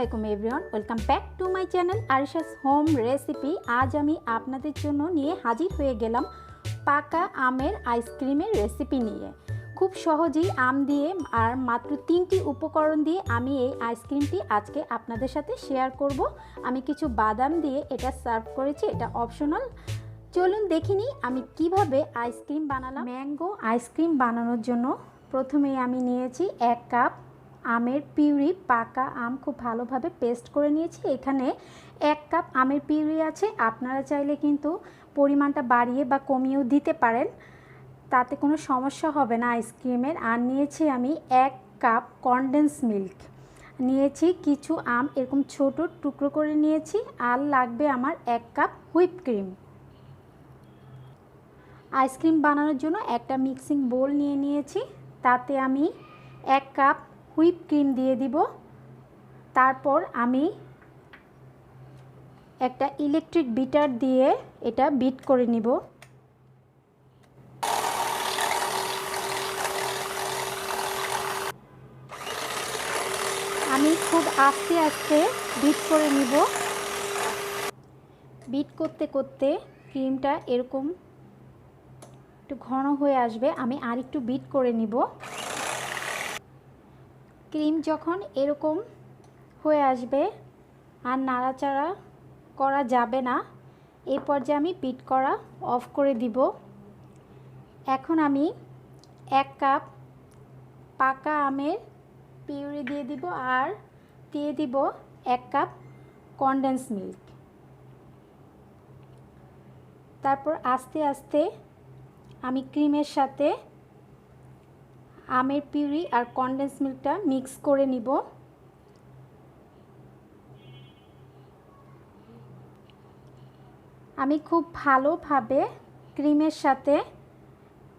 আলাইকুম everyone welcome back to my channel Arisha's home recipe আজ আমি আপনাদের জন্য নিয়ে হাজির হয়ে গেলাম পাকা আমের আইসক্রিমের রেসিপি নিয়ে। খুব সহজেই আম দিয়ে আর মাত্র তিনটি উপকরণ দিয়ে আমি এই আইসক্রিমটি আজকে আপনাদের সাথে শেয়ার করব। আমি কিছু বাদাম দিয়ে এটা সার্ভ করেছি, এটা অপশনাল চলুন দেখিনি আমি কীভাবে আইসক্রিম বানালাম। ম্যাঙ্গো আইসক্রিম বানানোর জন্য প্রথমেই আমি নিয়েছি এক কাপ আমের পিউরি পাকা আম খুব ভালোভাবে পেস্ট করে নিয়েছি। এখানে এক কাপ আমের পিউরি আছে। আপনারা চাইলে কিন্তু পরিমাণটা বাড়িয়ে বা কমিয়েও দিতে পারেন। তাতে কোনো সমস্যা হবে না আইসক্রিমের। আর নিয়েছি আমি এক কাপ কনডেন্স মিল্ক নিয়েছি কিছু আম, এরকম ছোট টুকরো করে নিয়েছি। আর লাগবে আমার এক কাপ হুইপ ক্রিম আইসক্রিম বানানোর জন্য একটা মিক্সিং বোল নিয়ে নিয়েছি। তাতে আমি এক কাপ হুইপ ক্রিম দিয়ে দিব। তারপর আমি একটা ইলেকট্রিক বিটার দিয়ে এটা বিট করে নিব। আমি খুব আস্তে আস্তে বিট করে নিব। বিট করতে করতে ক্রিমটা এরকম একটু ঘন হয়ে আসবে। আমি আর একটু বিট করে নিব। ক্রিম যখন এরকম হয়ে আসবে আর নাড়াচাড়া করা যাবে না এই পর্যায়ে আমি বিট করা অফ করে দিব, এখন আমি এক কাপ পাকা আমের পিউরি দিয়ে দিব আর দিয়ে দিব এক কাপ কনডেন্স মিল্ক তারপর আস্তে আস্তে আমি ক্রিমের সাথে আমের পিউরি আর কনডেন্স মিল্কটা মিক্স করে নিব। আমি খুব ভালোভাবে ক্রিমের সাথে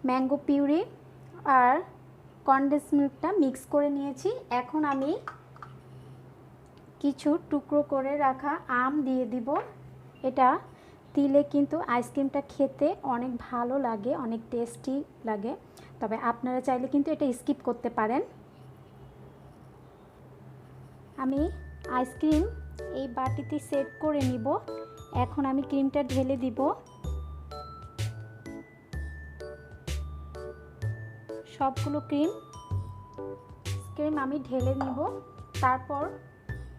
ম্যাঙ্গো পিউরি আর কনডেন্স মিল্কটা মিক্স করে নিয়েছি। এখন আমি কিছু টুকরো করে রাখা আম দিয়ে দিব। এটা দিলে কিন্তু আইসক্রিমটা খেতে অনেক ভালো লাগে, অনেক টেস্টি লাগে। তবে আপনারা চাইলে কিন্তু এটা স্কিপ করতে পারেন। আমি আইসক্রিম এই বাটিতে সেট করে নিব। এখন আমি ক্রিমটা ঢেলে দিব। সবগুলো ক্রিম ক্রিম আমি ঢেলে নিব। তারপর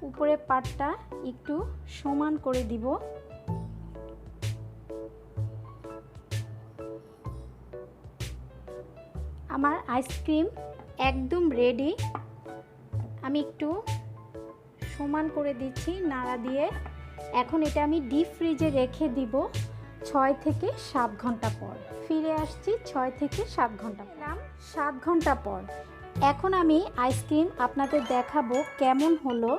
উপরে পাটটা একটু সমান করে দিব। আমার আইসক্রিম একদম রেডি আমি একটু সমান করে দিচ্ছি নাড়া দিয়ে। এখন এটা আমি ডিপ ফ্রিজে রেখে দিব ছয় থেকে সাত ঘণ্টা পর। ফিরে আসছি ছয় থেকে সাত ঘণ্টা পেলাম সাত ঘণ্টা পর। এখন আমি আইসক্রিম আপনাদের দেখাবো কেমন হলো।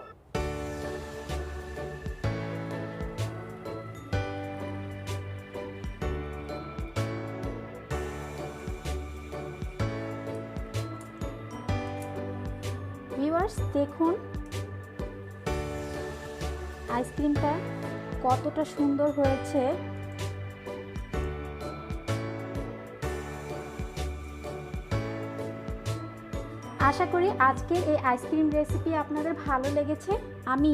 ভিউয়ার্স, দেখুন আইসক্রিমটা কতটা সুন্দর হয়েছে। আশা করি আজকের এই আইসক্রিম রেসিপি আপনাদের ভালো লেগেছে। আমি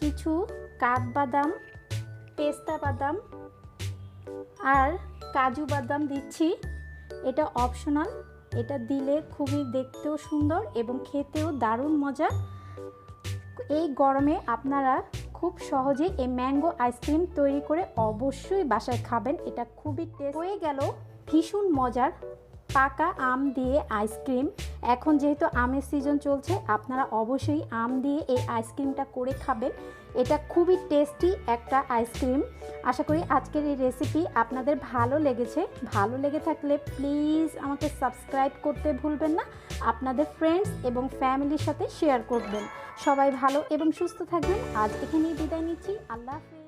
কিছু কাঠবাদাম, পেস্তা বাদাম আর কাজু বাদাম দিচ্ছি। এটা অপশনাল। এটা দিলে খুবই দেখতেও সুন্দর এবং খেতেও দারুণ মজা। এই গরমে আপনারা খুব সহজে এই ম্যাঙ্গো আইসক্রিম তৈরি করে অবশ্যই বাসায় খাবেন, এটা খুবই টেস্ট। হয়ে গেল ভীষণ মজার পাকা আম দিয়ে আইসক্রিম এখন যেহেতু আমের সিজন চলছে, আপনারা অবশ্যই আম দিয়ে এই আইসক্রিমটা করে খাবেন। এটা খুবই টেস্টি একটা আইসক্রিম আশা করি আজকের এই রেসিপি আপনাদের ভালো লেগেছে। ভালো লেগে থাকলে প্লিজ আমাকে সাবস্ক্রাইব করতে ভুলবেন না। আপনাদের ফ্রেন্ডস এবং ফ্যামিলির সাথে শেয়ার করবেন। সবাই ভালো এবং সুস্থ থাকবেন। আজ এখানেই বিদায় নিচ্ছি। আল্লাহ হাফিজ।